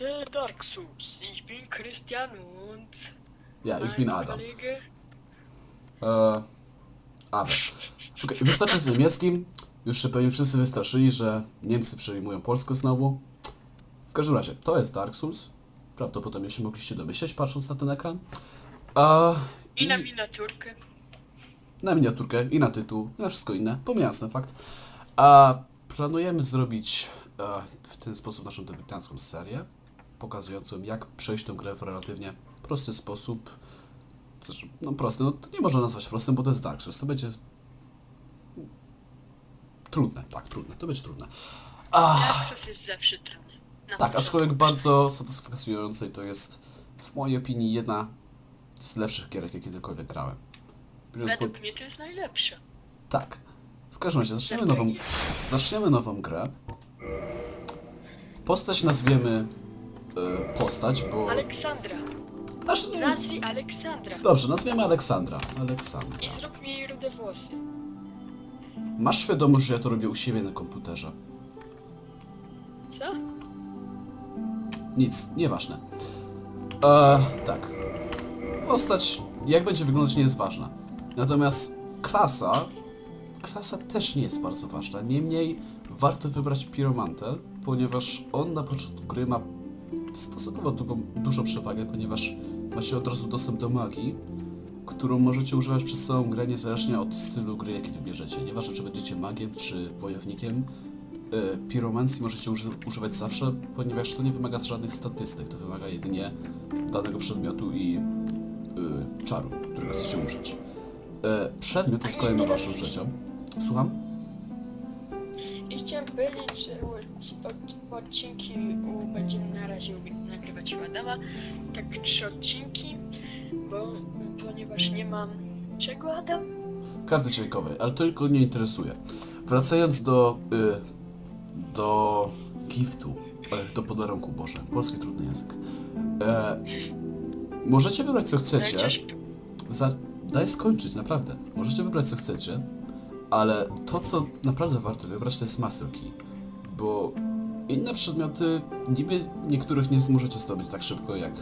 The Dark Souls. Ich bin Christian und Ja, ich bin Adam. Kollege. Eee, Adam. Okay, wystarczy z niemieckim. Już się pewnie wszyscy wystraszyli, że Niemcy przejmują Polskę znowu. W każdym razie, to jest Dark Souls. Prawdopodobnie się mogliście domyśleć, patrząc na ten ekran. A, I na miniaturkę. na miniaturkę, i na tytuł, i na wszystko inne. Pomijając ten fakt. A planujemy zrobić e, w ten sposób naszą debiutancką serię, pokazującą jak przejść tę grę w relatywnie prosty sposób. Też, no prosty, no to nie można nazwać prostym, bo to jest Dark Souls. To będzie trudne, tak, trudne, to będzie trudne. Ach, Access jest zawsze trudny. Na tak, aczkolwiek bardzo satysfakcjonujące i to jest w mojej opinii jedna z lepszych gierek, jakie kiedykolwiek grałem. Biorąc pod- Według mnie to jest najlepsze. Tak. W każdym razie zaczniemy nową, zaczniemy nową grę. Postać nazwiemy e, postać, bo... Aleksandra. Aż nie jest... Nazwij Aleksandra. Dobrze, nazwiemy Aleksandra. Aleksandra. I zrób mi jej rude włosy. Masz świadomość, że ja to robię u siebie na komputerze? Co? Nic, nieważne. E, tak. Postać, jak będzie wyglądać, nie jest ważna. Natomiast klasa... Klasa też nie jest bardzo ważna. Niemniej warto wybrać Piromantę, ponieważ on na początku gry ma stosunkowo długą, dużą przewagę, ponieważ macie od razu dostęp do magii, którą możecie używać przez całą grę, niezależnie od stylu gry, jaki wybierzecie. Nieważne, czy będziecie magiem, czy wojownikiem, e, piromancji możecie uży używać zawsze, ponieważ to nie wymaga żadnych statystyk, to wymaga jedynie danego przedmiotu i y, czaru, którego chcecie użyć. E, przedmiot jest kolejną waszą rzeczą. Słucham? I chciałem powiedzieć, że odcinki u, będziemy na razie nagrywać u Adama. Tak trzy odcinki, bo ponieważ nie mam... Czego Adam? Karty dźwiękowej, ale to tylko nie interesuje. Wracając do. Y, do giftu. E, do podarunku, Boże. Polski trudny język. E, możecie wybrać co chcecie. Za, daj skończyć, naprawdę. Możecie wybrać co chcecie, ale to, co naprawdę warto wybrać, to jest Master Key. Bo inne przedmioty, niby niektórych nie możecie zdobyć tak szybko jak,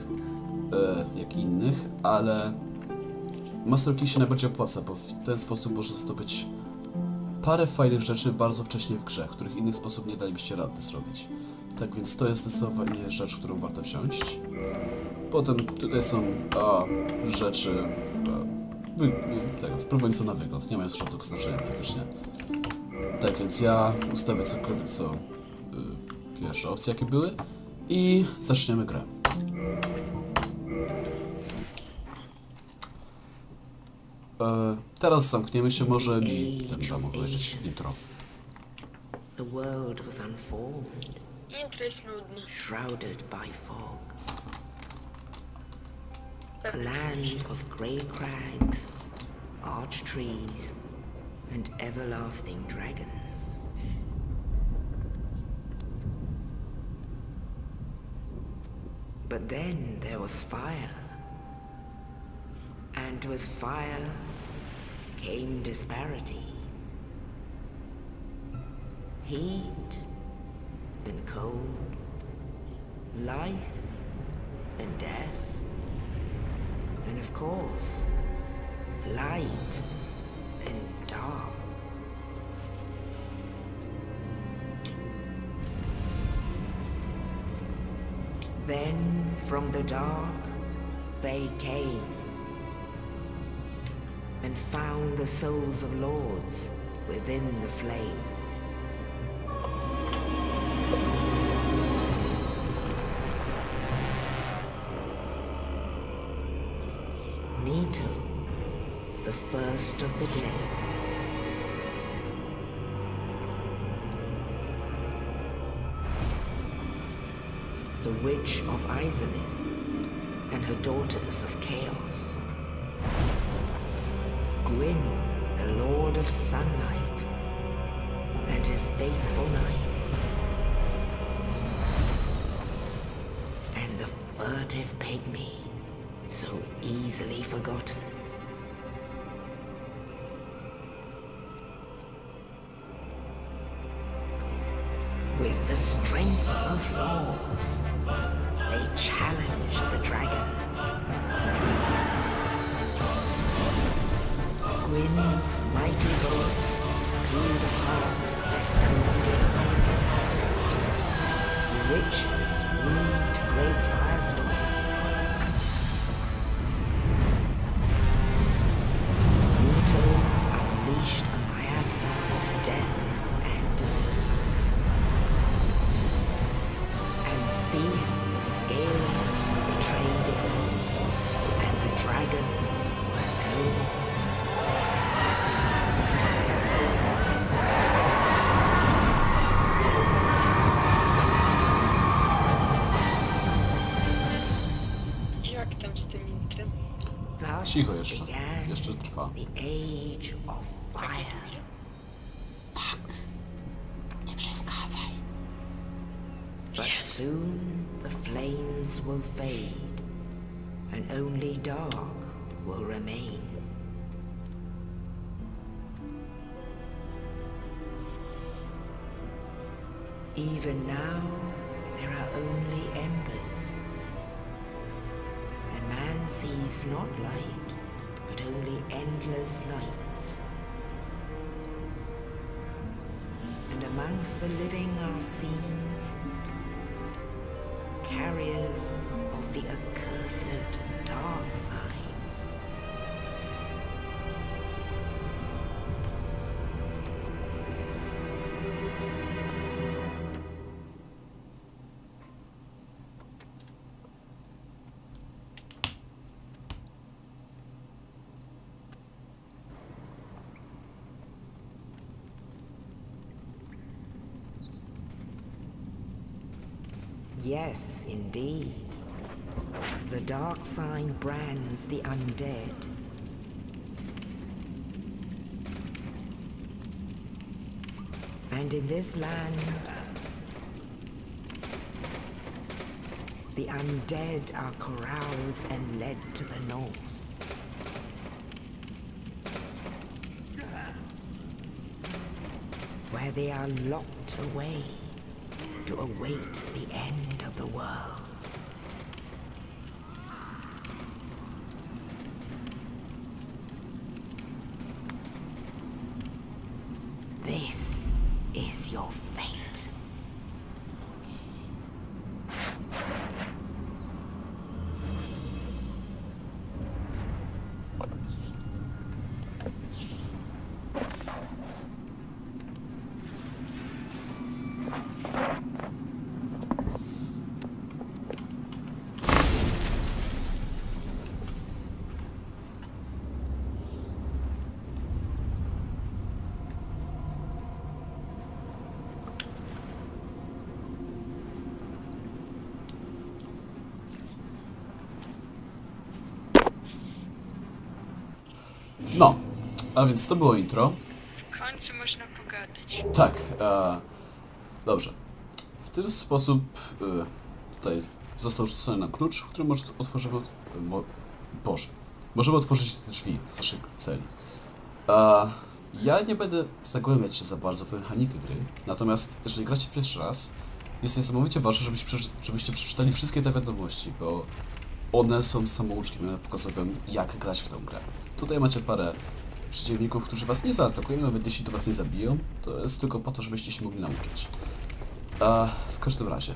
e, jak innych, ale Master Key się najbardziej opłaca, bo w ten sposób można zdobyć parę fajnych rzeczy bardzo wcześnie w grze, których inny sposób nie dalibyście rady zrobić. Tak więc to jest zdecydowanie rzecz, którą warto wziąć. Potem tutaj są a, rzeczy a, wy, na wygląd, nie mają żadnego znaczenia praktycznie. Tak więc ja ustawię cokolwiek co pierwsze opcje jakie były i zaczniemy grę. E, teraz zamkniemy się może i ten dam obejrzeć intro. The world was unformed, intro jest nudne. shrouded by fog. A Pewnie land of grey crags, arched trees, and everlasting dragons. But then there was fire. And with fire came disparity. Heat and cold, life and death, and of course, light and dark. Then from the dark they came and found the souls of lords within the flame. Nito, the first of the dead. The Witch of Izalith and her daughters of Chaos. Gwyn, the Lord of Sunlight, and his faithful knights. And the furtive pygmy, so easily forgotten. Strength of lords They challenge the dragons. Gwyn's mighty bullets peeled apart their stone spears. The witches weaved great firestorms. Cicho jeszcze. Jeszcze trwa. the Age of Fire. Nie przeszkadzaj. But soon the flames will fade, and only dark will remain. Even now, there are only embers, and man sees not light, only endless nights. And amongst the living are seen carriers of the accursed dark side. Yes, indeed. The dark sign brands the undead. And in this land, the undead are corralled and led to the north. Where they are locked away to await the end of the world. A więc to było intro. W końcu można pogadać. Tak, e, dobrze. W ten sposób e, tutaj został rzucony nam klucz, który może otworzymy. Mo, Boże. Możemy otworzyć te drzwi z naszej celi. E, ja nie będę zagłębiać się za bardzo w mechanikę gry, natomiast jeżeli gracie pierwszy raz, jest niesamowicie ważne, żebyś, żebyście przeczytali wszystkie te wiadomości, bo one są samouczkiem, one pokazują jak grać w tę grę. Tutaj macie parę przeciwników, którzy was nie zaatakują, nawet jeśli to was nie zabiją, to jest tylko po to, żebyście się mogli nauczyć. A w każdym razie.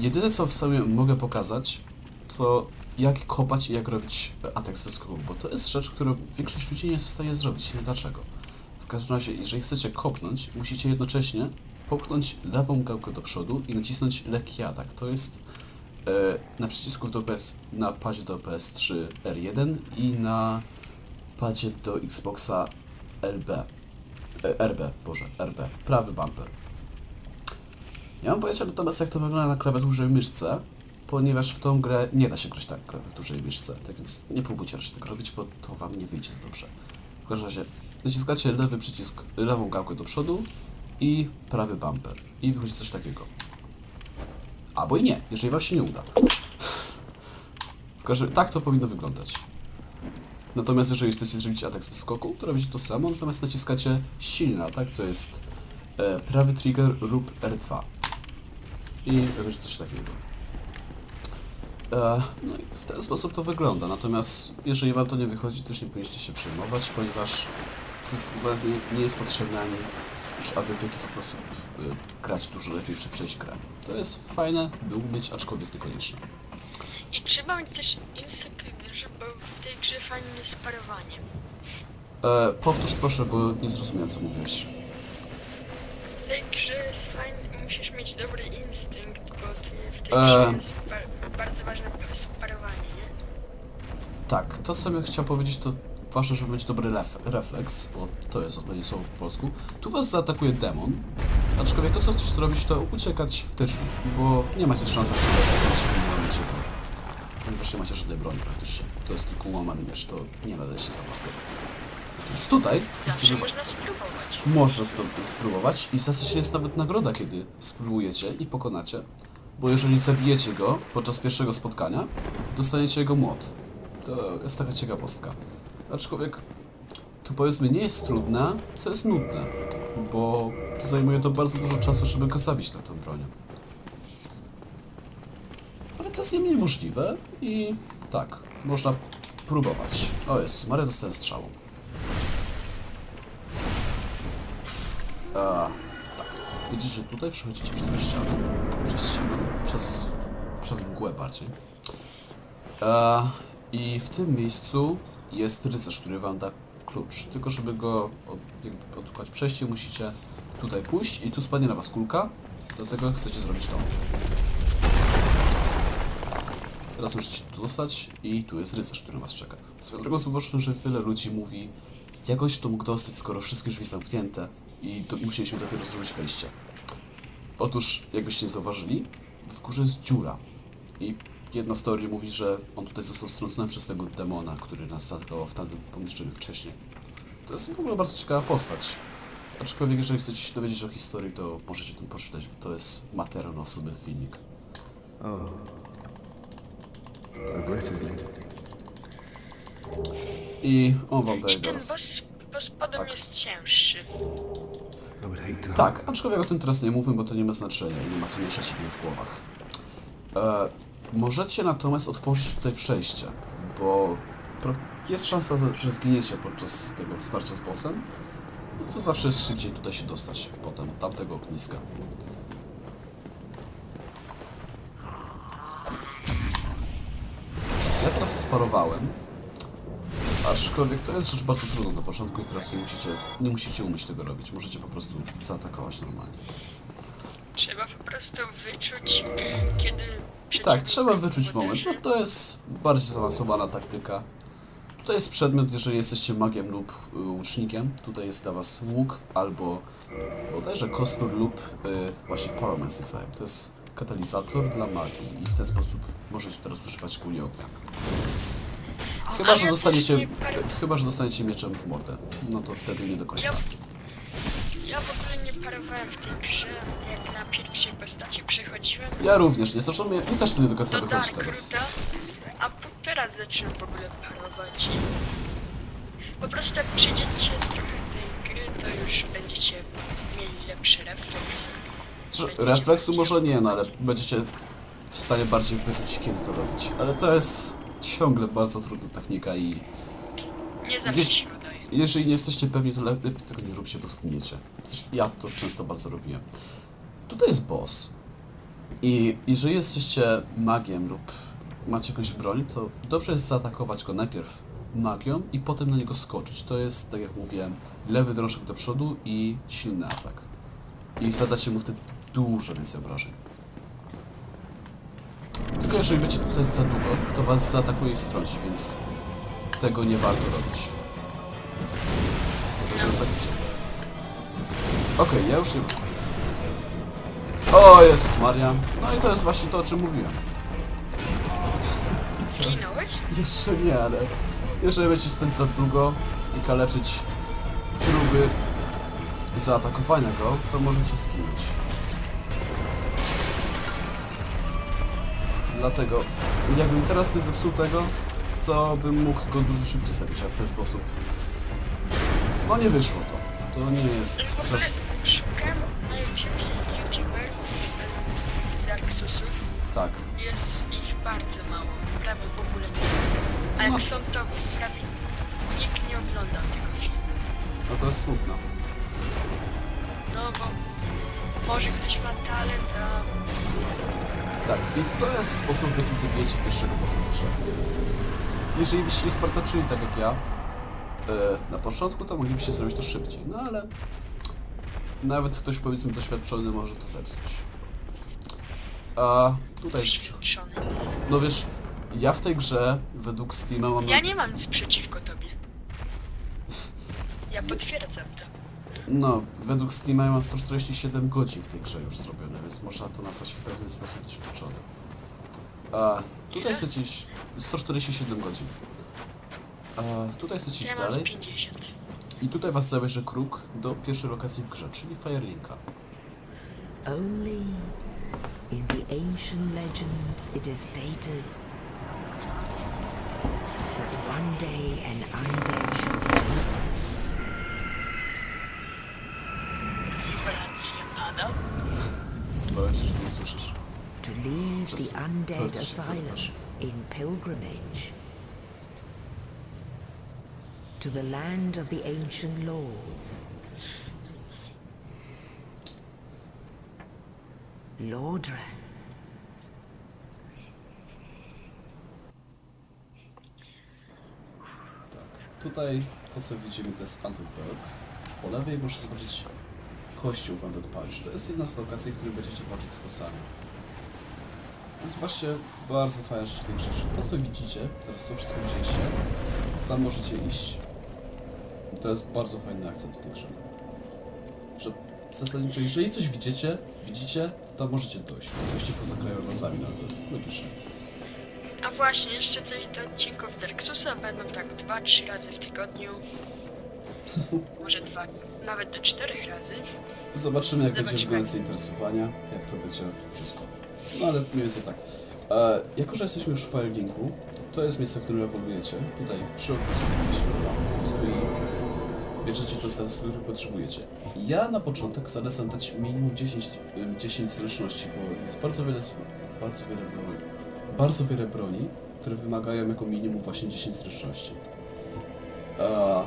Jedyne co w sobie mogę pokazać, to jak kopać i jak robić atak z wyskoku, bo to jest rzecz, którą większość ludzi nie jest w stanie zrobić. Nie dlaczego. W każdym razie, jeżeli chcecie kopnąć, musicie jednocześnie popchnąć lewą gałkę do przodu i nacisnąć lekki atak. To jest e, na przycisku do PS, na padzie do PS3 R1 i na padzie do Xboxa LB. E, RB, Boże, RB. Prawy bumper. Nie mam pojęcia natomiast jak to wygląda na klawiaturze i myszce, ponieważ w tą grę nie da się grać tak na klawiaturze i myszce. Tak więc nie próbujcie raczej tego robić, bo to wam nie wyjdzie za dobrze. W każdym razie naciskacie lewy przycisk, lewą gałkę do przodu i prawy bumper. I wychodzi coś takiego. Albo i nie, jeżeli wam się nie uda. W każdym tak to powinno wyglądać. Natomiast jeżeli chcecie zrobić atak z wyskoku, to robicie to samo, natomiast naciskacie silny atak, co jest e, prawy trigger lub R2. I jakoś coś takiego. E, no i w ten sposób to wygląda. Natomiast jeżeli wam to nie wychodzi, też nie powinniście się przejmować, ponieważ testowanie nie jest potrzebne ani, aby w jakiś sposób y, grać dużo lepiej czy przejść grę. To jest fajne, by umieć, aczkolwiek niekonieczne. I trzeba mieć też instynkt, bo w tej grze fajnie jest parowanie. E, powtórz proszę, bo nie zrozumiałem co mówiłeś. W tej grze jest fajnie, musisz mieć dobry instynkt, bo ty w tej Eee. grze jest ba bardzo ważne jest parowanie, nie? Tak, to co bym chciał powiedzieć, to ważne, żeby mieć dobry ref refleks, bo to jest odpowiednie słowo po polsku. Tu was zaatakuje demon, aczkolwiek to co chcesz zrobić, to uciekać w te drzwi, bo nie macie szansy na ciebie w tym momencie, macie żadnej broni praktycznie. To jest tylko ułamany miecz, to nie nadaje się za bardzo. Więc tutaj Zawsze można spróbować. Można spróbować i w zasadzie jest nawet nagroda, kiedy spróbujecie i pokonacie. Bo jeżeli zabijecie go podczas pierwszego spotkania, dostaniecie jego młot. To jest taka ciekawostka. Aczkolwiek to powiedzmy nie jest trudne, co jest nudne. Bo zajmuje to bardzo dużo czasu, żeby go zabić na tą bronią. To jest nie mniej możliwe i tak, można próbować. O Jezus, Maria dostałem strzału. A, tak. Widzicie tutaj, przechodzicie przez ścianę. Przez ścianę. Przez, przez mgłę bardziej. A, I w tym miejscu jest rycerz, który wam da klucz. Tylko żeby go od, odkładać przejście, musicie tutaj pójść i tu spadnie na was kulka. Dlatego chcecie zrobić to. Teraz możecie tu dostać i tu jest rycerz, który was czeka. Swoją drogą zauważyłem, że wiele ludzi mówi jak on się tu mógł dostać, skoro wszystkie drzwi zamknięte i musieliśmy dopiero zrobić wejście. Otóż, jakbyście nie zauważyli, w górze jest dziura. I jedna z teorii mówi, że on tutaj został strącony przez tego demona, który nas zaatakował w tamtym pomieszczeniu wcześniej. To jest w ogóle bardzo ciekawa postać. Aczkolwiek, jeżeli chcecie się dowiedzieć o historii, to możecie tym poczytać, bo to jest materiał na osobny filmik. Oh. Regrettably. I on wam daje I ten teraz. boss, boss potem Tak. jest cięższy. Tak, aczkolwiek o tym teraz nie mówię, bo to nie ma znaczenia i nie ma co mieszać się w głowach. E, możecie natomiast otworzyć tutaj przejście, bo pro- jest szansa, za- że zginiecie podczas tego starcia z bossem. No to zawsze jest szybciej tutaj się dostać potem od tamtego ogniska. Teraz sparowałem, aczkolwiek to jest rzecz bardzo trudna na początku i teraz nie musicie, nie musicie umieć tego robić. Możecie po prostu zaatakować normalnie. Trzeba po prostu wyczuć, kiedy... Tak, trzeba wyczuć moment. No to jest bardziej zaawansowana taktyka. Tutaj jest przedmiot, jeżeli jesteście magiem lub y, łucznikiem. Tutaj jest dla was łuk albo bodajże kostur lub y, właśnie Pyromancy Flame. To jest katalizator dla magii i w ten sposób możecie teraz używać kuli ognia. Chyba, że dostaniecie, chyba, że dostaniecie mieczem w mordę. No to wtedy nie do końca. Ja, w ogóle nie parowałem w tej grze, jak na pierwszej postaci przechodziłem Ja również, nie zresztą mnie, mi też to nie do końca do wychodzi teraz. A teraz zaczynam w ogóle parować. Po prostu jak przejdziecie trochę tej gry, to już będziecie mieli lepszy refleks. Refleksu może nie, no ale będziecie w stanie bardziej wyrzucić, kiedy to robić. Ale to jest ciągle bardzo trudna technika i Nie zawsze się udaje. jeżeli nie jesteście pewni, to lepiej tego nie róbcie, bo zgniecie. Ja to często bardzo robiłem. Tutaj jest boss. I jeżeli jesteście magiem lub macie jakąś broń, to dobrze jest zaatakować go najpierw magią i potem na niego skoczyć. To jest, tak jak mówiłem, lewy drążek do przodu i silny atak. I zadacie mu wtedy dużo więcej obrażeń. Tylko jeżeli będziecie tutaj za długo, to was zaatakuje i strąci, więc tego nie warto robić. Tylko, żeby tak. Okej, ja już nie... O Jezus Maria. No i to jest właśnie to, o czym mówiłem. I teraz... Jeszcze nie, ale jeżeli będziecie stać za długo i kaleczyć próby zaatakowania go, to możecie zginąć. Dlatego, jakbym teraz nie zepsuł tego, to bym mógł go dużo szybciej zabić, a w ten sposób... No nie wyszło to. To nie jest rzecz... szukam na YouTubie youtuberów z Nexusów Tak. jest ich bardzo mało, prawie w ogóle nie. A jak No. są, to prawie nikt nie oglądał tego filmu. No to jest smutno. No bo może ktoś ma talent, a Tak, i to jest sposób, w jaki zabijecie pierwszego bossa w grze. Jeżeli byście nie spartaczyli tak jak ja, e, na początku, to moglibyście zrobić to szybciej, no ale nawet ktoś powiedzmy doświadczony może to zepsuć. A tutaj, no wiesz, ja w tej grze według Steama mam... Ja nie mam nic przeciwko tobie. Ja potwierdzam to. No, według Steama ja mam 147 godzin w tej grze już zrobione, więc można to nazwać w pewien sposób doświadczony. A tutaj chcecie iść... 147 godzin. A tutaj chcecie iść Ja mam z dalej 50. i tutaj was zabierze kruk do pierwszej lokacji w grze, czyli Firelinka. Only in the ancient legends it is stated that one day an undead shall meet Rację, Adam. Bałem się, że to nie słyszysz. To leave the undead asylum in pilgrimage to the land of the ancient lords. Lordran. Tak. Tutaj to co widzimy to jest Underberg. Po lewej możecie zobaczyć kościół w Underparish. To jest jedna z lokacji, w której będziecie walczyć z bossami. To jest właśnie bardzo fajna rzecz w tej grze, że to co widzicie, teraz co wszystko widzieliście, to tam możecie iść. To jest bardzo fajny akcent w tej grze. Że zasadniczo, jeżeli coś widzicie, widzicie, to tam możecie dojść. Oczywiście poza krajobrazami, no to logicznie. A właśnie, jeszcze coś do odcinków z Rexusa będą tak 2-3 razy w tygodniu. Może dwa, nawet do czterech razy. Zobaczymy, jak będzie Zobaczymy. wyglądać zainteresowania, jak to będzie wszystko. No ale mniej więcej tak. E, jako, że jesteśmy już w Firelinku, to, jest miejsce, w którym ewoluujecie. Tutaj przy się po prostu i bierzecie to status, który potrzebujecie. Ja na początek zalecam dać minimum 10, em, 10 zręczności, bo jest bardzo wiele, bardzo wiele broni, bardzo wiele broni, które wymagają jako minimum właśnie 10 zręczności. E,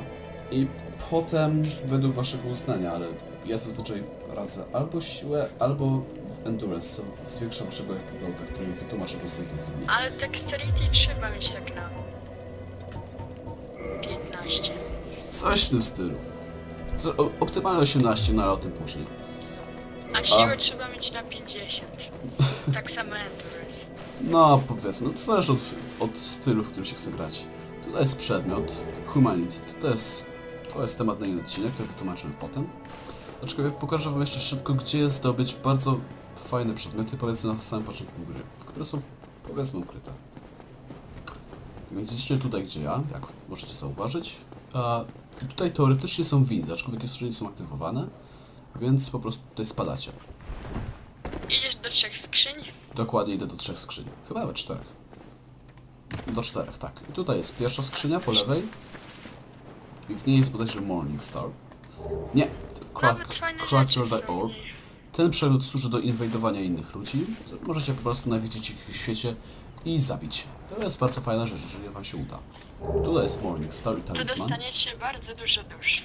I potem według waszego uznania, ale ja zazwyczaj radzę albo siłę, albo w endurance, co zwiększa waszego epiloga, który wytłumaczę w następnym filmie. Ale dexterity trzeba mieć tak na 15. Coś w tym stylu. Z- o- Optymalne 18, no ale o tym później. A siłę trzeba mieć na 50. Tak samo endurance. No, powiedzmy, to zależy od, od stylu, w którym się chce grać. Tutaj jest przedmiot, Humanity. To jest, to jest temat na inny odcinek, który wytłumaczymy potem. Aczkolwiek pokażę wam jeszcze szybko, gdzie zdobyć bardzo fajne przedmioty, powiedzmy na samym początku gry, które są, powiedzmy, ukryte. Więc idziecie tutaj, gdzie ja, jak możecie zauważyć. A tutaj teoretycznie są windy, aczkolwiek jeszcze nie są aktywowane, więc po prostu tutaj spadacie. Idziesz do trzech skrzyń. Dokładnie idę do trzech skrzyń. Chyba nawet czterech. Do czterech, tak. I tutaj jest pierwsza skrzynia po lewej. I w niej jest bodajże Morning Star. Nie. Crack, rzeczy the są. Orb. Ten przelud służy do inwajdowania innych ludzi. Możecie po prostu nawiedzić ich w świecie i zabić. To jest bardzo fajna rzecz, jeżeli wam się uda. Tutaj jest Morning Star i To talizman. dostaniecie bardzo dużo dusz.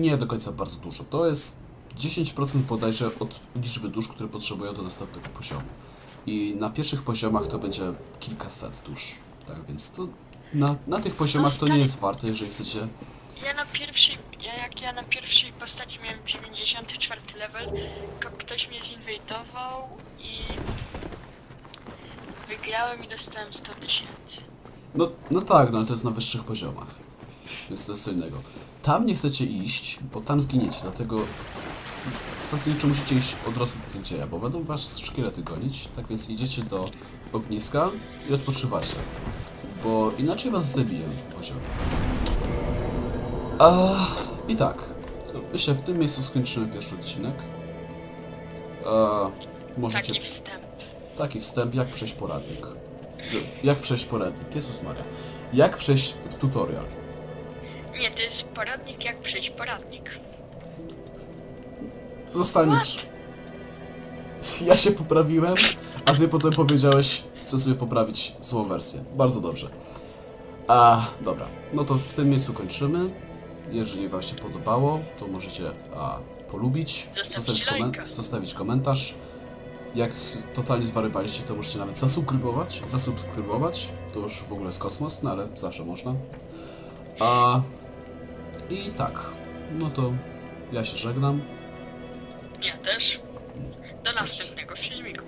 Nie do końca bardzo dużo. To jest 10% bodajże od liczby dusz, które potrzebują do następnego poziomu. I na pierwszych poziomach to będzie kilkaset dusz. Tak więc to na, na tych poziomach to nie jest warte, jeżeli chcecie. Ja na pierwszej, ja jak ja na pierwszej postaci miałem 94 level, ko- ktoś mnie zinwajdował i wygrałem i dostałem 100 tysięcy. No, no tak, no ale to jest na wyższych poziomach. Więc to jest innego. Tam nie chcecie iść, bo tam zginiecie, dlatego zasadniczo musicie iść od razu tutaj gdzie bo będą was szkielety gonić, tak więc idziecie do ogniska i odpoczywacie. Bo inaczej was zabiję na tym poziomie. A, I tak, myślę w tym miejscu skończymy pierwszy odcinek. A, możecie... Taki wstęp. Taki wstęp, jak przejść poradnik. Jak przejść poradnik, Jezus Maria. Jak przejść tutorial. Nie, to jest poradnik jak przejść poradnik. Zostanie What? przy... ja się poprawiłem, a ty potem powiedziałeś, chcę sobie poprawić złą wersję. Bardzo dobrze. A, dobra. No to w tym miejscu kończymy. Jeżeli wam się podobało, to możecie a, polubić, Zostawić komen- zostawić komentarz. Jak totalnie zwariowaliście, to możecie nawet zasubskrybować. Zasubskrybować. To już w ogóle jest kosmos, no ale zawsze można. A, I tak. No to ja się żegnam. Ja też. Do następnego filmiku.